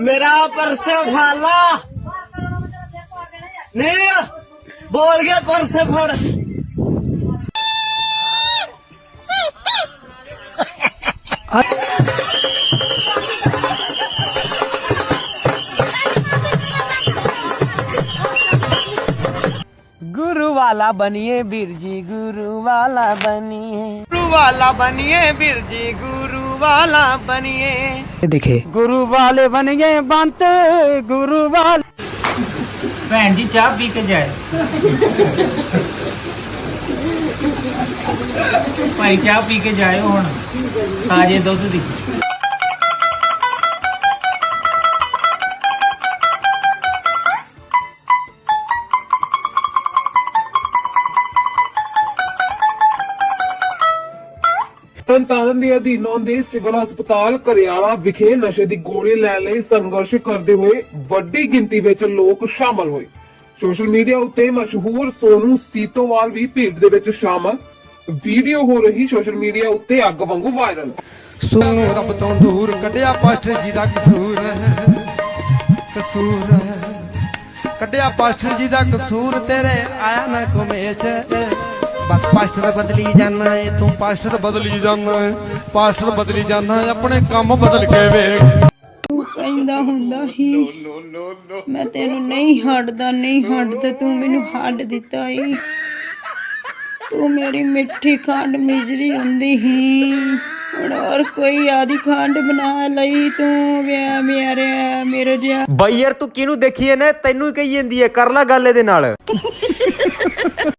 मेरा परस फाला नहीं बोल गया परस फोड़। गुरु वाला बनिए बिरजी गुरु वाला बनिए। गुरु वाला बनिए बिरजी गुरु। ਗੁਰੂ ਵਾਲਾ ਬਣੀਏ। देखे ਗੁਰੂ ਵਾਲੇ ਬਣ ਗਏ ਬੰਤ ਗੁਰੂ ਵਾਲੇ ਭੈਣ ਜੀ ਚਾਹ ਪੀ ਕੇ ਜਾਏ ਭਾਈ ਚਾਹ ਪੀ ਕੇ ਜਾਇਓ ਹੁਣ। ਤਾਜੇ ਦੁੱਧ ਦੀ। ਤਰਨਤਾਰਨ ਦੇ ਅਧੀਨ ਆਉਂਦੇ ਸਿਵਲ ਹਸਪਤਾਲ ਕਰਿਆਲਾ ਵਿਖੇ ਨਸ਼ੇ ਦੀ ਗੋਲੀ ਲੈਣ ਲਈ ਸੰਘਰਸ਼ ਕਰਦੇ ਹੋਏ ਵੱਡੀ ਗਿਣਤੀ ਵਿੱਚ ਲੋਕ ਸ਼ਾਮਲ ਹੋਏ। ਸੋਸ਼ਲ ਮੀਡੀਆ ਉੱਤੇ ਮਸ਼ਹੂਰ ਸੋਨੂ ਸੀਤੋਵਾਲ ਵੀ ਭੀੜ ਦੇ ਵਿੱਚ ਸ਼ਾਮਲ। ਵੀਡੀਓ ਹੋ ਰਹੀ ਸੋਸ਼ਲ ਮੀਡੀਆ ਉੱਤੇ ਅੱਗ ਵਾਂਗੂ ਵਾਇਰਲ। ਸਾਨੂੰ ਰੱਬ ਤੋਂ ਦੂਰ ਕੱਢਿਆ ਪਾਸਟਰ ਜੀ ਦਾ ਕਸੂਰ। ਕਸੂਰ। ਕੱਢਿਆ ਪਾਸਟਰ ਜੀ ਦਾ ਕਸੂਰ, ਤੇਰੇ ਆਇਆ ਨਾ ਕਮੇਚ ਬਸ ਪਾਸਟਰ ਬਦਲੀ ਜਾਣਾ ਏ ਤੂੰ ਪਾਸਟਰ ਬਦਲੀ ਜਾਣਾ ਏ ਪਾਸਟਰ ਬਦਲੀ ਜਾਣਾ ਆਪਣੇ ਕੰਮ ਬਦਲ ਕੇ ਵੇਖ। ਤੂੰ ਕਹਿੰਦਾ ਹੁੰਦਾ ਹੀ ਮੈਂ ਤੈਨੂੰ ਨਹੀਂ ਹਟਦਾ ਨਹੀਂ ਹਟਦਾ ਤੂੰ ਮੈਨੂੰ ਹੱਡ ਦਿੱਤਾ ਈ। ਤੂੰ ਮੇਰੀ ਮਿੱਠੀ ਖੰਡ ਮਿਜਰੀ ਹੁੰਦੀ ਹੀ ਹੁਣ ਹੋਰ ਕੋਈ ਆਦੀ ਖੰਡ ਬਣਾ ਲਈ ਤੂੰ ਵਿਆ ਮੇਰੇ ਮੇਰੇ ਜਿਹਾ। ਬਾਈ ਯਾਰ ਤੂੰ ਕਿਹਨੂੰ ਦੇਖੀ ਇਹਨੇ ਤੈਨੂੰ ਹੀ ਕਹੀ ਜਾਂਦੀ ਹੈ ਕਰ ਲੈ ਗੱਲ ਇਹਦੇ ਨਾਲ।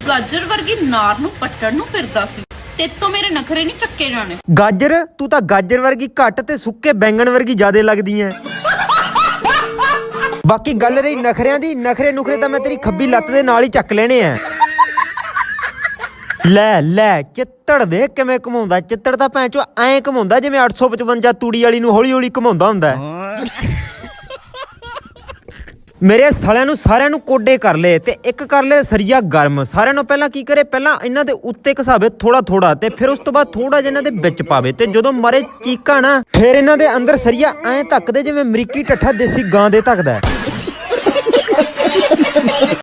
ਗਾਜਰ ਵਰਗੀ ਨਾਰ ਨੂੰ ਪੱਟਣ ਨੂੰ ਫਿਰਦਾ ਸੀ। ਤੇ ਤੋਂ ਮੇਰੇ ਨਖਰੇ ਨਹੀਂ ਚੱਕੇ ਜਾਣੇ। ਗਾਜਰ, ਤੂੰ ਤਾਂ ਗਾਜਰ ਵਰਗੀ ਘੱਟ ਤੇ ਸੁੱਕੇ ਬੈਂਗਣ ਵਰਗੀ ਜ਼ਿਆਦੇ ਲੱਗਦੀ ਐ। ਬਾਕੀ ਗੱਲ ਰਹੀ ਨਖਰਿਆਂ ਦੀ, ਨਖਰੇ ਨੁਖਰੇ ਤਾਂ ਮੈਂ ਤੇਰੀ ਖੱਬੀ ਲੱਤ ਦੇ ਨਾਲ ਹੀ ਚੱਕ ਲੈਣੇ ਆ ਲੈ ਲੈ, ਚਿੱਤੜ ਦੇ ਕਿਵੇਂ ਘਮਾਉਂਦਾ। ਚਿੱਤੜ ਤਾਂ ਭੈਣ ਚੋ ਐਂ ਘਮਾਉਂਦਾ ਜਿਵੇਂ 855 ਤੂੜੀ ਵਾਲੀ ਨੂੰ ਹੌਲੀ ਹੌਲੀ ਘਮਾਉਂਦਾ ਹੁੰਦਾ। ਮੇਰੇ ਸਾਲਿਆਂ ਨੂੰ ਸਾਰਿਆਂ ਨੂੰ ਕੋਡੇ ਕਰ ਲਏ ਤੇ ਇੱਕ ਕਰ ਲਏ ਸਰੀਆ ਗਰਮ। ਸਾਰਿਆਂ ਨੂੰ ਪਹਿਲਾਂ ਕੀ ਕਰੇ? ਪਹਿਲਾਂ ਇਹਨਾਂ ਦੇ ਉੱਤੇ ਘਸਾਵੇ ਥੋੜਾ ਥੋੜਾ ਤੇ ਫਿਰ ਉਸ ਤੋਂ ਬਾਅਦ ਥੋੜਾ ਜਿਹਾ ਇਹਨਾਂ ਦੇ ਵਿੱਚ ਪਾਵੇ ਤੇ ਜਦੋਂ ਮਰੇ ਚੀਕਾ ਨਾ, ਫਿਰ ਇਹਨਾਂ ਦੇ ਅੰਦਰ ਸਰੀਆ ਐਂ ਧੱਕਦੇ ਜਿਵੇਂ ਅਮਰੀਕੀ ਟੱਠਾ ਦੇਸੀ ਗਾਂ ਦੇ ਧੱਕਦਾ